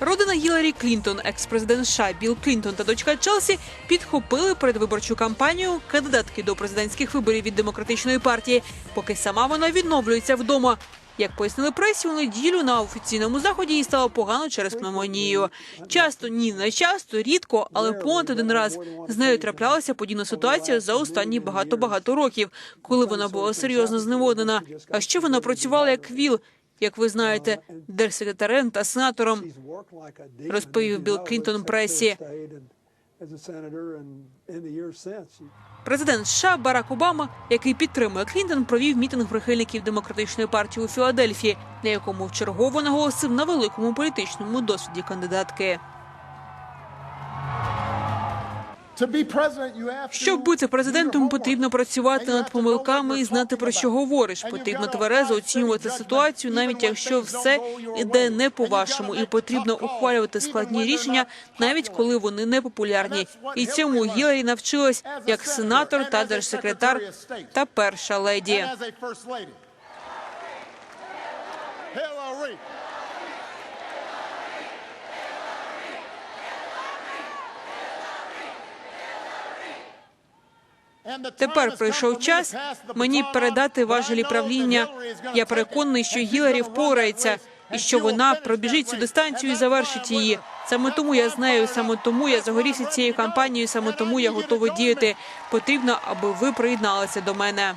Родина Гіларі Клінтон, екс-президент США Білл Клінтон та дочка Челсі підхопили передвиборчу кампанію кандидатки до президентських виборів від демократичної партії, поки сама вона відновлюється вдома. Як пояснили пресі, у неділю на офіційному заході їй стало погано через пневмонію. Часто ні, не часто, рідко, але понад один раз з нею траплялася подібна ситуація за останні багато-багато років, коли вона була серйозно зневоднена. А ще вона працювала як ВІЛ, як ви знаєте, держсекретарем та сенатором. розповів Білл Клінтон пресі. Президент США Барак Обама, який підтримує Клінтон, провів мітинг прихильників демократичної партії у Філадельфії, на якому вчергово наголосив на великому політичному досвіді кандидатки. Щоб бути президентом, потрібно працювати над помилками і знати про що говориш. Потрібно тверезо оцінювати ситуацію, навіть якщо все іде не по вашому, і потрібно ухвалювати складні рішення, навіть коли вони не популярні. І цьому Гіларі навчилась як сенатор та держсекретар та перша леді. Тепер прийшов час мені передати важелі правління. Я переконаний, що Гіларі впорається і що вона пробіжить цю дистанцію і завершить її. Саме тому я знаю, саме тому я загорівся цією кампанією, саме тому я готовий діяти. Потрібно, аби ви приєдналися до мене.